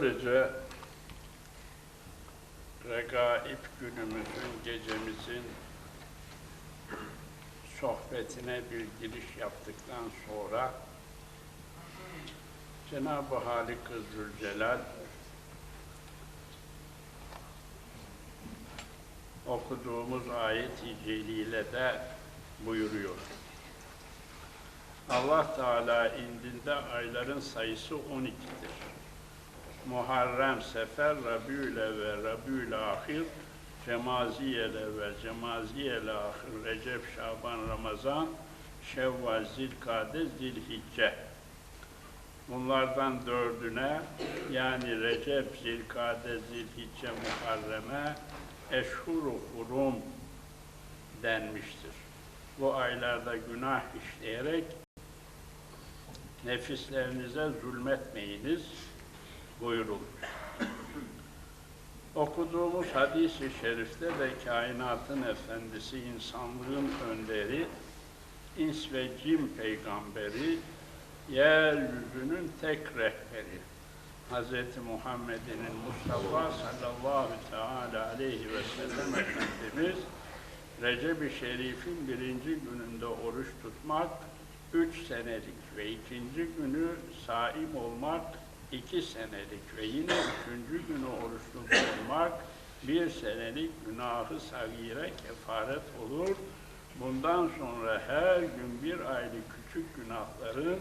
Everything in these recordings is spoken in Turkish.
Böylece regaib günümüzün, gecemizin sohbetine bir giriş yaptıktan sonra Cenab-ı Halik-ı Zülcelal okuduğumuz ayet-i celilede buyuruyor. Allah Teala indinde ayların sayısı 12'dir. Muharrem, Sefer, Rabiül ve Rabiül Ahir, Cemaziyel ve Cemaziyel Ahir, Recep, Şaban, Ramazan, Şevval, Zilkade, Zilhicce. Bunlardan dördüne yani Recep, Zilkade, Zilhicce, Muharrem'e Eşhur-u Hurum denmiştir. Bu aylarda günah işleyerek nefislerinize zulmetmeyiniz buyurulmuş. Okuduğumuz hadis-i şerifte de kainatın efendisi, insanlığın önderi, ins ve cin peygamberi, yeryüzünün tek rehberi, Hz. Muhammed'in Mustafa sallallahu teala aleyhi ve sellem Efendimiz, Recep-i Şerif'in birinci gününde oruç tutmak, üç senelik ve ikinci günü saim olmak, iki senelik ve yine üçüncü günü oruçlu olmak, bir senelik günahı sagire kefaret olur. Bundan sonra her gün bir aylık küçük günahların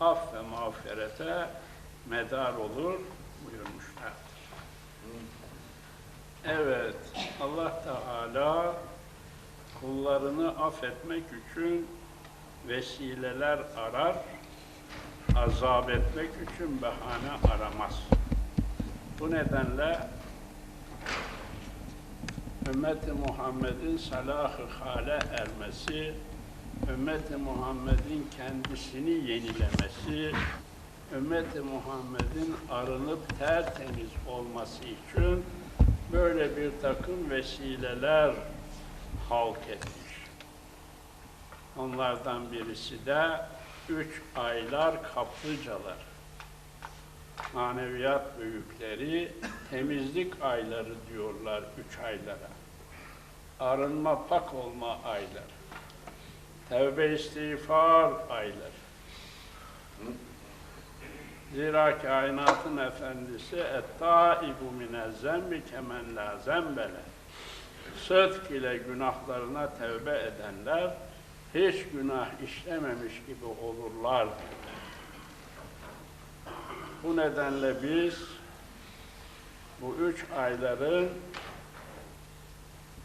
af ve mağfirete medar olur buyurmuşlardır. Evet, Allah Teala kullarını affetmek için vesileler arar, azap etmek için bahane aramaz. Bu nedenle ümmeti Muhammed'in salahı hale ermesi, ümmeti Muhammed'in kendisini yenilemesi, ümmeti Muhammed'in arınıp tertemiz olması için böyle bir takım vesileler halk etmiş. Onlardan birisi de üç aylar kaplıcalar. Maneviyat büyükleri temizlik ayları diyorlar üç aylara. Arınma pak olma ayları. Tevbe istiğfar ayları. Zira kainatın efendisi et-taibu mine zembi kemen la zembele. Sıdk ile günahlarına tevbe edenler hiç günah işlememiş gibi olurlar. Bu nedenle biz bu üç ayların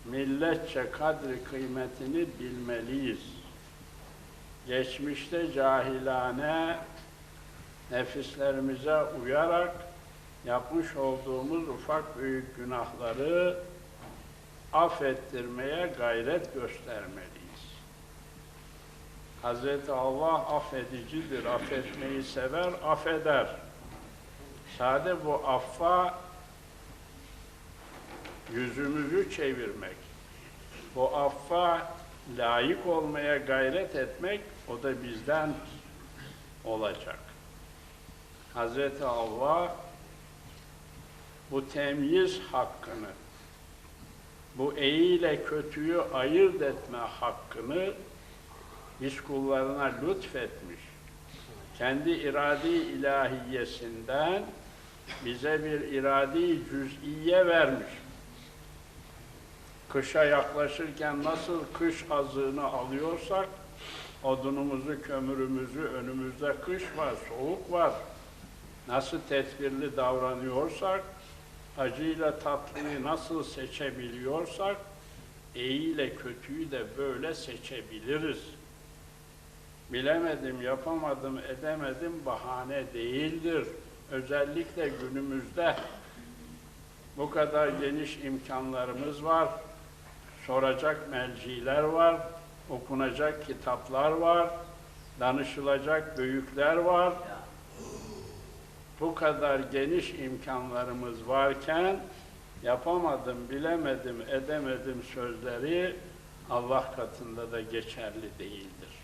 milletçe kadri kıymetini bilmeliyiz. Geçmişte cahilane nefislerimize uyarak yapmış olduğumuz ufak büyük günahları affettirmeye gayret göstermeliyiz. Hz. Allah affedicidir, affetmeyi sever, affeder. Sade bu affa yüzümüzü çevirmek, bu affa layık olmaya gayret etmek, o da bizden olacak. Hz. Allah bu temyiz hakkını, bu iyi ile kötüyü ayırt etme hakkını biz kullarına lütfetmiş. Kendi iradi ilahiyesinden bize bir iradi cüz'iye vermiş. Kışa yaklaşırken nasıl kış azığını alıyorsak, odunumuzu, kömürümüzü, önümüzde kış var, soğuk var. Nasıl tedbirli davranıyorsak, acıyla tatlıyı nasıl seçebiliyorsak, iyi ile kötüyü de böyle seçebiliriz. Bilemedim, yapamadım, edemedim bahane değildir. Özellikle günümüzde bu kadar geniş imkanlarımız var. Soracak melciler var, okunacak kitaplar var, danışılacak büyükler var. Bu kadar geniş imkanlarımız varken yapamadım, bilemedim, edemedim sözleri Allah katında da geçerli değildir.